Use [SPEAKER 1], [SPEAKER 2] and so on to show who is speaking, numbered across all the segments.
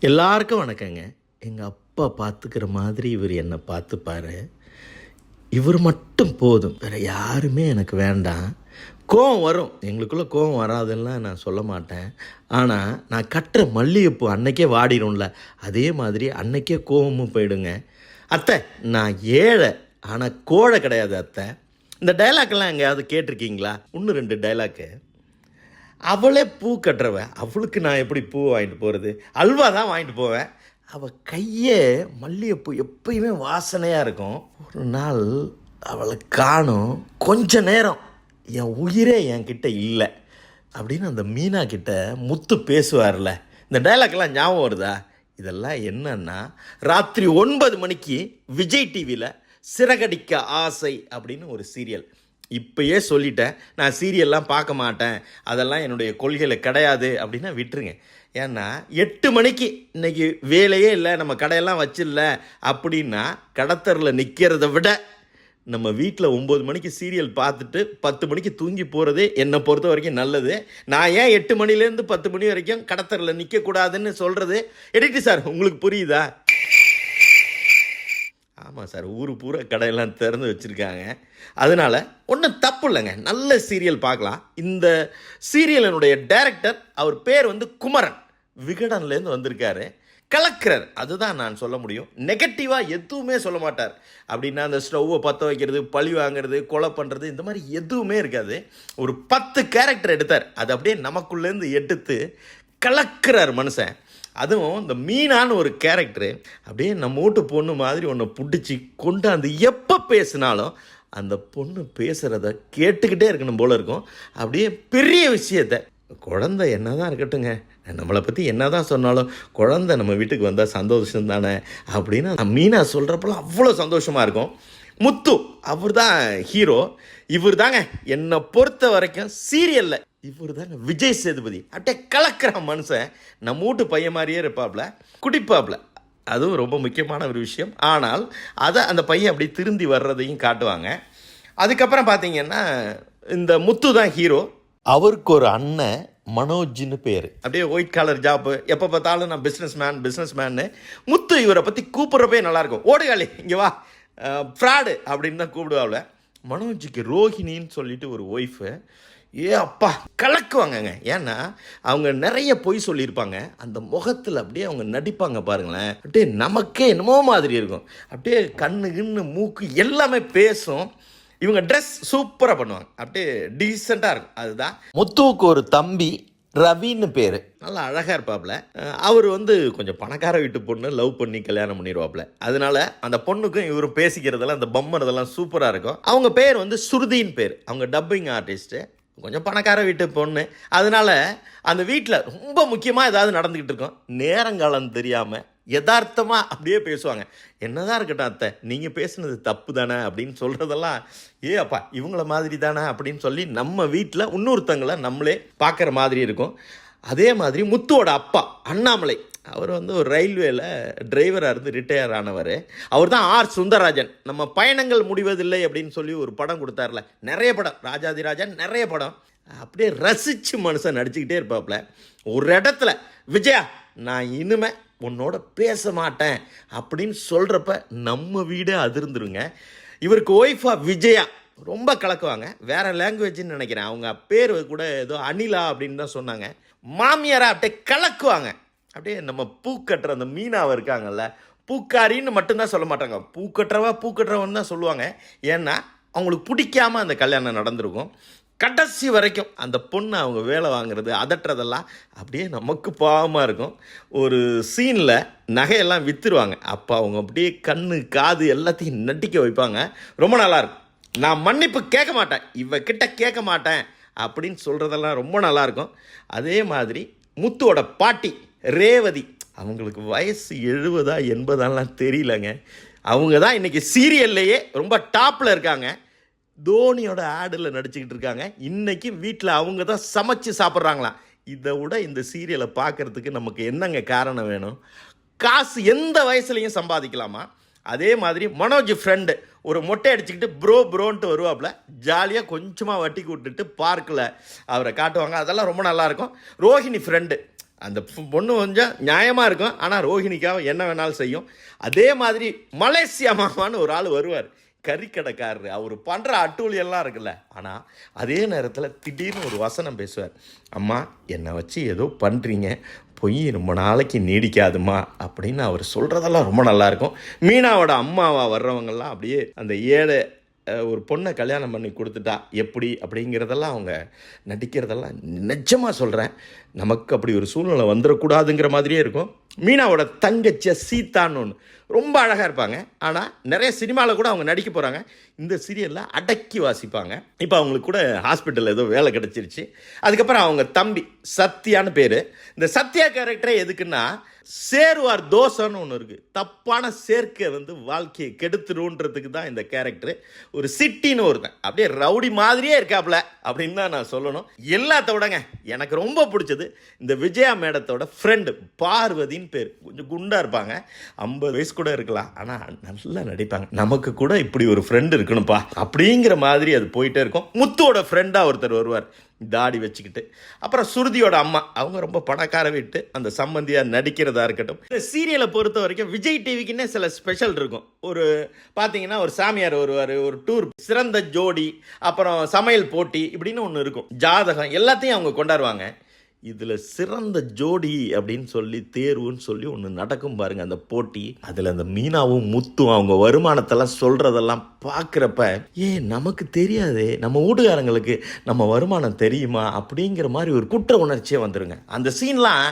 [SPEAKER 1] எல்லாருக்கும் வணக்கங்க. எங்கள் அப்பா பார்த்துக்கிற மாதிரி இவர் என்னை பார்த்துப்பார் இவர் மட்டும் போதும். வேறு யாருமே எனக்கு வேண்டாம். கோவம் வரும். எங்களுக்குள்ளே கோவம் வராதுலாம் நான் சொல்ல மாட்டேன். ஆனால் நான் கட்டுற மல்லிகைப்பூ அன்னைக்கே வாடிடும்ல. அதே மாதிரி அன்னைக்கே கோவமும் போயிடுங்க. அத்தை நான் ஏழை ஆனால் கோழை கிடையாது அத்தை. இந்த டைலாக்லாம் எங்கேயாவது கேட்டிருக்கீங்களா? ஒன்று ரெண்டு டைலாக்கு அவளே பூ கட்டுறவ. அவளுக்கு நான் எப்படி பூ வாங்கிட்டு போகிறது அல்வா தான் வாங்கிட்டு போவேன். அவள் கையே மல்லிகைப்பூ எப்பயுமே வாசனையாக இருக்கும். ஒரு நாள் அவளை காணும். கொஞ்ச நேரம். என் உயிரே என்கிட்ட இல்லை. அப்படின்னு அந்த மீனா கிட்ட முத்து பேசுவார்ல. இந்த டைலாக்லாம் ஞாபகம் வருதா? இதெல்லாம் என்னன்னா ராத்திரி ஒன்பது மணிக்கு விஜய் டிவியில் சிறகடிக்க ஆசை அப்படின்னு ஒரு சீரியல் இப்பயே சொல்லிட்டேன். நான் சீரியல்லாம் பார்க்க மாட்டேன். அதெல்லாம் என்னுடைய கொள்கையில் கிடையாது அப்படின்னா விட்டுருங்க. ஏன்னா எட்டு மணிக்கு இன்னைக்கு வேலையே இல்லை. நம்ம கடையெல்லாம் வச்சிடல அப்படின்னா கடத்தரில் நிற்கிறத விட நம்ம வீட்டில் ஒம்பது மணிக்கு சீரியல் பார்த்துட்டு பத்து மணிக்கு தூங்கி போகிறது என்னை பொறுத்த வரைக்கும் நல்லது. நான் ஏன் எட்டு மணிலேருந்து பத்து மணி வரைக்கும் கடத்தரில் நிற்கக்கூடாதுன்னு சொல்கிறது எடிட்டு சார் உங்களுக்கு புரியுதா? ஆமாம் சார் ஊர் பூரா கடையெல்லாம் திறந்து வச்சுருக்காங்க. அதனால் ஒன்றும் தப்பு இல்லைங்க. நல்ல சீரியல் பார்க்கலாம். இந்த சீரியலினுடைய டைரக்டர் அவர் பேர் வந்து குமரன். விகடன்லேருந்து வந்திருக்காரு. கலக்கிறார் அதுதான் நான் சொல்ல முடியும். நெகட்டிவாக எதுவுமே சொல்ல மாட்டார். அப்படின்னா அந்த ஸ்டவ்வை பற்ற வைக்கிறது பழி வாங்குறது கொலை பண்ணுறது இந்த மாதிரி எதுவுமே இருக்காது. ஒரு பத்து கேரக்டர் எடுத்தார். அது அப்படியே நமக்குள்ளேருந்து எடுத்து கலக்கிறார் மனுஷன். அதுவும் இந்த மீனான்னு ஒரு கேரக்டரு அப்படியே நம்ம வீட்டு பொண்ணு மாதிரி ஒன்றை பிடிச்சி கொண்டாந்து எப்போ பேசினாலும் அந்த பொண்ணு பேசுகிறத கேட்டுக்கிட்டே இருக்கணும் போல இருக்கும். அப்படியே பெரிய விஷயத்த குழந்தை என்ன தான் இருக்கட்டுங்க நம்மளை பற்றி என்ன தான் சொன்னாலும் குழந்த நம்ம வீட்டுக்கு வந்தால் சந்தோஷம் தானே அப்படின்னு மீனா சொல்கிறப்பெல்லாம் அவ்வளோ சந்தோஷமாக இருக்கும். முத்து அவர் தான் ஹீரோ இவர் தாங்க என்னை பொறுத்த வரைக்கும் சீரியலில் இவர் தாங்க விஜய் சேதுபதி. அப்படியே கலக்கிற மனுஷன். நம்ம வீட்டு பையன் மாதிரியே இருப்பாப்ல. குடிப்பாப்ல. அதுவும் ரொம்ப முக்கியமான ஒரு விஷயம். ஆனால் அதை அந்த பையன் அப்படி திருந்தி வர்றதையும் காட்டுவாங்க. அதுக்கப்புறம் பார்த்தீங்கன்னா இந்த முத்து தான் ஹீரோ. அவருக்கு ஒரு அண்ணன் மனோஜ்னு பேர். அப்படியே ஒயிட் காலர் ஜாப்பு எப்போ பார்த்தாலும் நான் பிஸ்னஸ் மேன் பிஸ்னஸ் மேன்னு முத்து இவரை பற்றி கூப்பிட்றப்பே நல்லாயிருக்கும். ஓடுகாளி இங்கே வா. ஃப்ராடு அப்படின்னு தான் கூப்பிடுவாள் மனோஜுக்கு ரோஹிணின்னு சொல்லிட்டு ஒரு ஒய்ஃபு ஏ அப்பா கலக்குவாங்கங்க. ஏன்னா அவங்க நிறைய பொய் சொல்லியிருப்பாங்க. அந்த முகத்தில் அப்படியே அவங்க நடிப்பாங்க பாருங்களேன். அப்படியே நமக்கே என்னமோ மாதிரி இருக்கும். அப்படியே கண்ணு கிண்ணு மூக்கு எல்லாமே பேசும். இவங்க ட்ரெஸ் சூப்பராக பண்ணுவாங்க. அப்படியே டீசெண்டாக இருக்கும். அதுதான். முத்துவுக்கு ஒரு தம்பி ரவின்னு பேர். நல்லா அழகாக இருப்பாப்புல அவர் வந்து கொஞ்சம் பணக்கார வீட்டு பொண்ணு லவ் பண்ணி கல்யாணம் பண்ணிடுவாப்புல அதனால அந்த பொண்ணுக்கும் இவர் பேசிக்கிறதெல்லாம் அந்த பம்மறதெல்லாம் சூப்பராக இருக்கும். அவங்க பேர் வந்து சுருதின்னு பேர். அவங்க டப்பிங் ஆர்டிஸ்ட்டு கொஞ்சம் பணக்கார வீட்டு பொண்ணு. அதனால் அந்த வீட்டில் ரொம்ப முக்கியமாக ஏதாவது நடந்துக்கிட்டு இருக்கோம். நேரங்காலம் தெரியாமல் யதார்த்தமாக அப்படியே பேசுவாங்க. என்னதான் இருக்கட்டும் அத்தை நீங்கள் பேசுனது தப்பு தானே அப்படின்னு சொல்கிறதெல்லாம் ஏ அப்பா இவங்கள மாதிரி தானே? அப்படின்னு சொல்லி நம்ம வீட்டில் இன்னொருத்தங்களை நம்மளே பார்க்குற மாதிரி இருக்கும். அதே மாதிரி முத்துவோட அப்பா அண்ணாமலை அவர் வந்து ஒரு ரயில்வேல டிரைவராக இருந்து ரிட்டையர் ஆனவர். அவர் தான் ஆர் சுந்தரராஜன். நம்ம பயணங்கள் முடிவதில்லை அப்படின்னு சொல்லி ஒரு படம் கொடுத்தார்ல. நிறைய படம். ராஜாதிராஜன் நிறைய படம். அப்படியே ரசித்து மனுஷன் நடிச்சுக்கிட்டே இருப்பாப்புல ஒரு இடத்துல விஜயா நான் இனிமே உன்னோட பேச மாட்டேன். அப்படின்னு சொல்கிறப்ப நம்ம வீடே அதிர்ந்துருங்க. இவருக்கு ஒய்ஃபா விஜயா. ரொம்ப கலக்குவாங்க. வேற லாங்குவேஜ்னு நினைக்கிறேன். அவங்க பேர் கூட ஏதோ அனிலா அப்படின்னு தான் சொன்னாங்க. மாமியாரா அப்படியே கலக்குவாங்க. அப்படியே நம்ம பூ கட்டுற அந்த மீனாவை இருக்காங்கல்ல பூக்காரின்னு மட்டும்தான் சொல்ல மாட்டாங்க. பூ கட்டுறவா பூ தான் சொல்லுவாங்க. ஏன்னா அவங்களுக்கு பிடிக்காம அந்த கல்யாணம் நடந்திருக்கும். கடைசி வரைக்கும் அந்த பொண்ணை அவங்க வேலை வாங்குறது அதட்டுறதெல்லாம் அப்படியே நமக்கு பாவமாக இருக்கும். ஒரு சீனில் நகையெல்லாம் விற்றுருவாங்க அப்போ அவங்க அப்படியே கண்ணு காது எல்லாத்தையும் நட்டிக்க வைப்பாங்க. ரொம்ப நல்லாயிருக்கும் நான் மன்னிப்பு கேட்க மாட்டேன். இவக்கிட்ட கேட்க மாட்டேன் அப்படின்னு சொல்கிறதெல்லாம் ரொம்ப நல்லாயிருக்கும் அதே மாதிரி முத்துவோட பாட்டி ரேவதி. அவங்களுக்கு வயசு எழுபதா எண்பதாலாம் தெரியலங்க. அவங்க தான் இன்றைக்கி சீரியல்லையே ரொம்ப டாப்பில் இருக்காங்க. தோனியோட ஆடில் நடிச்சுக்கிட்டு இருக்காங்க. இன்றைக்கி வீட்டில் அவங்க தான் சமைச்சு சாப்பிட்றாங்களாம். இதை விட இந்த சீரியலை பார்க்குறதுக்கு நமக்கு என்னங்க காரணம் வேணும்? காசு எந்த வயசுலையும் சம்பாதிக்கலாமா? அதே மாதிரி மனோஜ் ஃப்ரெண்டு ஒரு மொட்டை அடிச்சுக்கிட்டு ப்ரோ ப்ரோன்ட்டு வருவாப்புல ஜாலியாக கொஞ்சமாக வட்டி கூட்டுட்டு பார்க்கில் அவரை காட்டுவாங்க. அதெல்லாம் ரொம்ப நல்லாயிருக்கும் ரோஹிணி ஃப்ரெண்டு அந்த பொண்ணு கொஞ்சம் நியாயமாக இருக்கும் ஆனால் ரோஹிணிக்காக என்ன வேணாலும் செய்யும். அதே மாதிரி மலேசியா மாமான்னு ஒரு ஆள் வருவார். கறிக்கடைக்காரர். அவர் பண்ணுற அட்டூழியெல்லாம் இருக்குல்ல. ஆனால் அதே நேரத்தில் திடீர்னு ஒரு வசனம் பேசுவார். அம்மா என்னை வச்சு ஏதோ பண்ணுறீங்க பொய் ரொம்ப நாளைக்கு நீடிக்காதுமா அப்படின்னு அவர் சொல்கிறதெல்லாம் ரொம்ப நல்லாயிருக்கும் மீனாவோட அம்மாவா வர்றவங்கெல்லாம் அப்படியே அந்த ஏழை ஒரு பொண்ணை கல்யாணம் பண்ணி கொடுத்துட்டா எப்படி அப்படிங்கிறதெல்லாம் அவங்க நடிக்கிறதெல்லாம் நிஜமாக சொல்கிறேன் நமக்கு அப்படி ஒரு சூழ்நிலை வந்துடக்கூடாதுங்கிற மாதிரியே இருக்கும். மீனாவோட தங்கச்சிய சீதான்னு ஒன்று ரொம்ப அழகாக இருப்பாங்க. ஆனால் நிறைய சினிமாவில் கூட அவங்க நடிக்க போகிறாங்க இந்த சீரியலில் அடக்கி வாசிப்பாங்க. இப்போ அவங்களுக்கு கூட ஹாஸ்பிட்டலில் ஏதோ வேலை கிடச்சிருச்சு. அதுக்கப்புறம் அவங்க தம்பி சத்யான்னு பேர். இந்த சத்யா கேரக்டரே எதுக்குன்னா சேருவார் தோசைன்னு ஒன்று இருக்குது தப்பான சேர்க்கை வந்து வாழ்க்கையை கெடுத்துருன்றதுக்கு தான் இந்த கேரக்டர். ஒரு சிட்டின்னு ஒருத்தன். அப்படியே ரவுடி மாதிரியே இருக்காப்புல அப்படின்னு தான் நான் சொல்லணும். எல்லாத்த விடங்க எனக்கு ரொம்ப பிடிச்சது இந்த விஜயா மேடத்தோட ஃப்ரெண்டு பார்வதின்னு பேர். கொஞ்சம் குண்டாக இருப்பாங்க. ஐம்பது வயசு கூட இருக்கலாம். ஆனால் நல்லா நடிப்பாங்க. நமக்கு கூட இப்படி ஒரு ஃப்ரெண்டு இருக்கணும்ப்பா. அப்படிங்கிற மாதிரி அது போயிட்டே இருக்கும். முத்துவோட ஃப்ரெண்டாக ஒருத்தர் வருவார். தாடி வச்சுக்கிட்டு. அப்புறம் சுருதியோட அம்மா அவங்க ரொம்ப பணக்கார விட்டு அந்த சம்பந்தியாக நடிக்கிறதா இருக்கட்டும். இந்த சீரியலை பொறுத்த வரைக்கும் விஜய் டிவிக்குன்னே சில ஸ்பெஷல் இருக்கும். ஒரு பார்த்தீங்கன்னா ஒரு சாமியார் வருவார் ஒரு டூர் சிறந்த ஜோடி அப்புறம் சமையல் போட்டி இப்படின்னு ஒன்று இருக்கும். ஜாதகம் எல்லாத்தையும் அவங்க கொண்டாடுவாங்க. இதில் சிறந்த ஜோடி அப்படின்னு சொல்லி தேர்வுன்னு சொல்லி ஒன்று நடக்கும் பாருங்கள் அந்த போட்டி. அதில் அந்த மீனாவும் முத்தும் அவங்க வருமானத்தெல்லாம் சொல்கிறதெல்லாம் பார்க்குறப்ப ஏ நமக்கு தெரியாதே நம்ம வீட்டுக்காரங்களுக்கு நம்ம வருமானம் தெரியுமா? அப்படிங்கிற மாதிரி ஒரு குற்ற உணர்ச்சியே வந்துடுங்க அந்த சீன்லாம்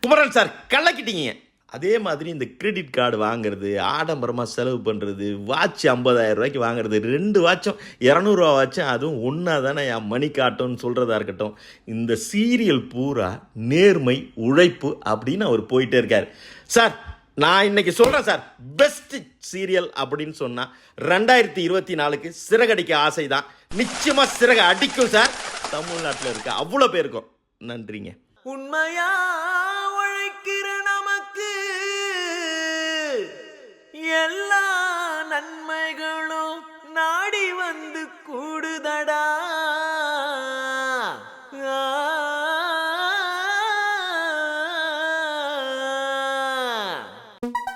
[SPEAKER 1] குமரன் சார் கலக்கிட்டீங்க. அதே மாதிரி இந்த கிரெடிட் கார்டு வாங்குறது ஆடம்பரமாக செலவு பண்ணுறது வாட்ச் ஐம்பதாயிரம் ரூபாய்க்கு வாங்குறது ரெண்டு வாட்சும் இரநூறுவா வாட்சும் அதுவும் ஒன்றா தானே என் மணி காட்டும்னு சொல்கிறதா இருக்கட்டும். இந்த சீரியல் பூரா நேர்மை உழைப்பு அப்படின்னு அவர் போயிட்டே இருக்கார். சார் நான் இன்னைக்கு சொல்கிறேன் சார் பெஸ்ட் சீரியல் அப்படின்னு சொன்னால் ரெண்டாயிரத்தி இருபத்தி நாலுக்கு சிறகடிக்க ஆசை தான் நிச்சயமாக சிறக அடிக்கும் சார் தமிழ்நாட்டில் இருக்க அவ்வளோ பேருக்கும் நன்றிங்க.
[SPEAKER 2] உண்மையா? Thank you